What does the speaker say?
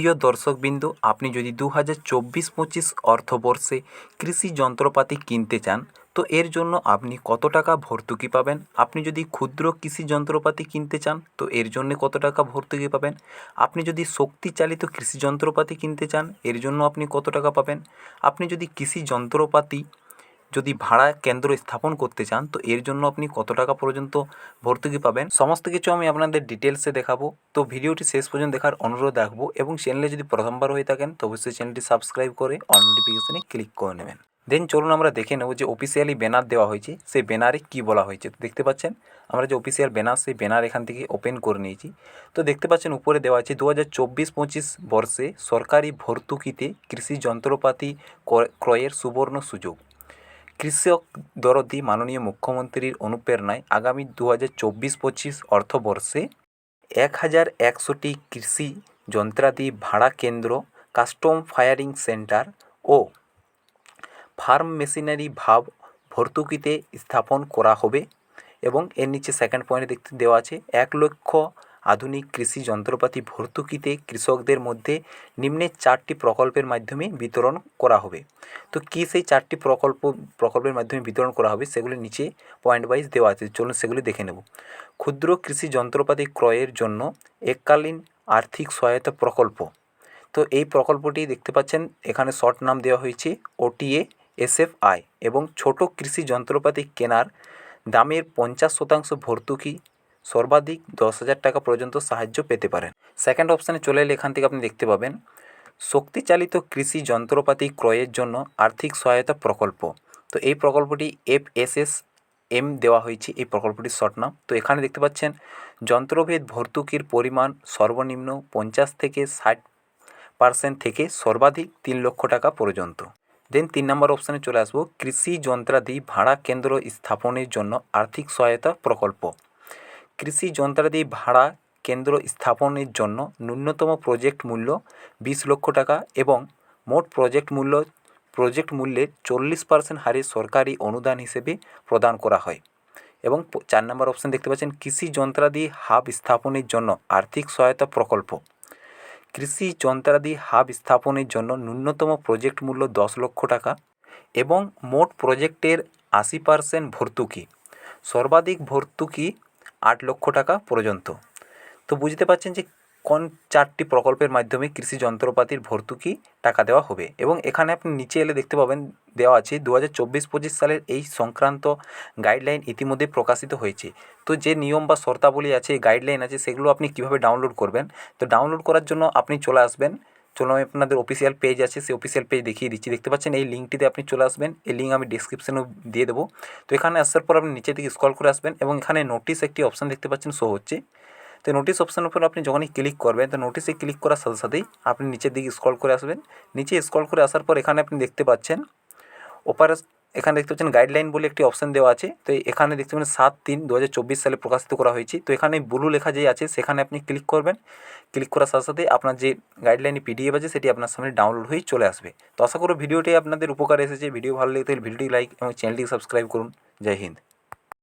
প্রিয় দর্শকবৃন্দ, আপনি যদি দু হাজার চব্বিশ পঁচিশ অর্থবর্ষে কৃষি যন্ত্রপাতি কিনতে চান, তো এর জন্য আপনি কত টাকা ভর্তুকি পাবেন? আপনি যদি ক্ষুদ্র কৃষি যন্ত্রপাতি কিনতে চান, তো এর জন্যে কত টাকা ভর্তুকি পাবেন? আপনি যদি শক্তি চালিত কৃষি যন্ত্রপাতি কিনতে চান, এর জন্য আপনি কত টাকা পাবেন? আপনি যদি কৃষি যন্ত্রপাতি যদি ভাড়া কেন্দ্র স্থাপন করতে চান, তো এর জন্য আপনি কত টাকা পর্যন্ত ভর্তুকি পাবেন? সমস্ত কিছু আমি আপনাদের ডিটেলসে দেখাবো। তো ভিডিওটি শেষ পর্যন্ত দেখার অনুরোধ রাখব এবং চ্যানেলে যদি প্রথমবার হয়ে থাকেন, তো অবশ্যই চ্যানেলটি সাবস্ক্রাইব করে অন নোটিফিকেশানে ক্লিক করে নেবেন। দেন চলুন আমরা দেখে নেব যে অফিসিয়ালি ব্যানার দেওয়া হয়েছে, সেই ব্যানারে কী বলা হয়েছে। তো দেখতে পাচ্ছেন, আমরা যে অফিসিয়াল ব্যানার সেই ব্যানার এখান থেকে ওপেন করে নিয়েছি। তো দেখতে পাচ্ছেন, উপরে দেওয়া আছে দু হাজার চব্বিশ পঁচিশ বর্ষে সরকারি ভর্তুকিতে কৃষি যন্ত্রপাতি ক্রয়- ক্রয়ের সুবর্ণ সুযোগ। কৃষক দরদি মাননীয় মুখ্যমন্ত্রীর অনুপ্রেরণায় আগামী দু হাজার চব্বিশ পঁচিশ অর্থবর্ষে এক হাজার একশোটি কৃষি যন্ত্রাদি ভাড়া কেন্দ্র, কাস্টম ফায়ারিং সেন্টার ও ফার্ম মেশিনারি ভাব ভর্তুকিতে স্থাপন করা হবে এবং এর নিচে সেকেন্ড পয়েন্টে দেখতে দেওয়া আছে, এক লক্ষ আধুনিক কৃষি যন্ত্রপাতি ভর্তুকিতে কৃষকদের মধ্যে নিম্নের চারটি প্রকল্পের মাধ্যমে বিতরণ করা হবে। তো কী সেই চারটি প্রকল্প, প্রকল্পের মাধ্যমে বিতরণ করা হবে সেগুলি নিচে পয়েন্ট ওয়াইজ দেওয়া আছে। চলুন সেগুলি দেখে নেব। ক্ষুদ্র কৃষি যন্ত্রপাতি ক্রয়ের জন্য এককালীন আর্থিক সহায়তা প্রকল্প। তো এই প্রকল্পটি দেখতে পাচ্ছেন, এখানে শর্ট নাম দেওয়া হয়েছে ওটিএ এসএফআই এবং ছোট কৃষি যন্ত্রপাতি কেনার দামের পঞ্চাশ শতাংশ ভর্তুকি সর্বাধিক দশ হাজার টাকা পর্যন্ত সাহায্য পেতে পারেন। সেকেন্ড অপশানে চলে এলে এখান থেকে আপনি দেখতে পাবেন, শক্তিচালিত কৃষি যন্ত্রপাতি ক্রয়ের জন্য আর্থিক সহায়তা প্রকল্প। তো এই প্রকল্পটি এফ এস এস এম দেওয়া হয়েছে, এই প্রকল্পটির শর্ট নাম তো এখানে দেখতে পাচ্ছেন, যন্ত্রভেদ ভর্তুকির পরিমাণ সর্বনিম্ন পঞ্চাশ থেকে ষাট পার্সেন্ট থেকে সর্বাধিক তিন লক্ষ টাকা পর্যন্ত। দেন তিন নম্বর অপশানে চলে আসব, কৃষি যন্ত্রাদি ভাড়া কেন্দ্র স্থাপনের জন্য আর্থিক সহায়তা প্রকল্প। কৃষি যন্ত্রাদি ভাড়া কেন্দ্র স্থাপনের জন্য ন্যূনতম প্রজেক্ট মূল্য বিশ লক্ষ টাকা এবং মোট প্রজেক্ট মূল্য, প্রজেক্ট মূল্যের চল্লিশ পার্সেন্ট হারে সরকারি অনুদান হিসেবে প্রদান করা হয়। এবং চার নম্বর অপশান দেখতে পাচ্ছেন, কৃষি যন্ত্রাদি হাব স্থাপনের জন্য আর্থিক সহায়তা প্রকল্প। কৃষি যন্ত্রাদি হাব স্থাপনের জন্য ন্যূনতম প্রজেক্ট মূল্য দশ লক্ষ টাকা এবং মোট প্রজেক্টের আশি পার্সেন্ট ভর্তুকি। সর্বাধিক ভর্তুকি আট লক্ষ টাকা পর্যন্ত। তো বুঝতে পারছেন যে কোন চারটি প্রকল্পের মাধ্যমে কৃষি যন্ত্রপাতির ভর্তুকি টাকা দেওয়া হবে? এবং এখানে আপনি নিচে এলে দেখতে পাবেন দেওয়া আছে দু হাজার চব্বিশ পঁচিশ সালের এই সংক্রান্ত গাইডলাইন ইতিমধ্যে প্রকাশিত হয়েছে। তো যে নিয়ম বা শর্তাবলী আছে গাইডলাইন আছে, সেগুলো আপনি কীভাবে ডাউনলোড করবেন? তো ডাউনলোড করার জন্য আপনি চলে আসবেন চলো আমি আপনাদের অফিসিয়াল পেজ আছে, সেই অফিসিয়াল পেজ দেখিয়ে দিচ্ছি। দেখতে পাচ্ছেন, এই লিঙ্কটিতে আপনি চলে আসবেন, এই লিঙ্ক আমি ডিসক্রিপশানেও দিয়ে দেবো। তো এখানে আসার পর আপনি নিচে দিকে স্ক্রল করে আসবেন এবং এখানে নোটিশ একটি অপশান দেখতে পাচ্ছেন শো হচ্ছে। তো নোটিশ অপশানের উপর আপনি যখনই ক্লিক করবেন, তো নোটিশে ক্লিক করার সাথে সাথেই আপনি নিচের দিকে স্ক্রল করে আসবেন। নিচে স্ক্রল করে আসার পর এখানে আপনি দেখতে পাচ্ছেন ওপারে এখানে দেখতে পাচ্ছেন গাইডলাইন বলে একটি অপশন দেওয়া আছে। তো এখানে দেখতে পাচ্ছেন সাত তিন দু সালে প্রকাশিত করা হয়েছে। তো এখানে ব্লু লেখা যে আছে, সেখানে আপনি ক্লিক করবেন। ক্লিক করার সাথে সাথে আপনার যে গাইডলাইনে পিডিএফ আছে, সেটি আপনার সামনে ডাউনলোড হয়ে চলে আসবে। তো আশা করি ভিডিওটি আপনাদের উপকার এসেছে। ভিডিও ভালো লেগে থাকলে ভিডিওটি লাইক এবং চ্যানেলটি সাবস্ক্রাইব করুন। জয় হিন্দ।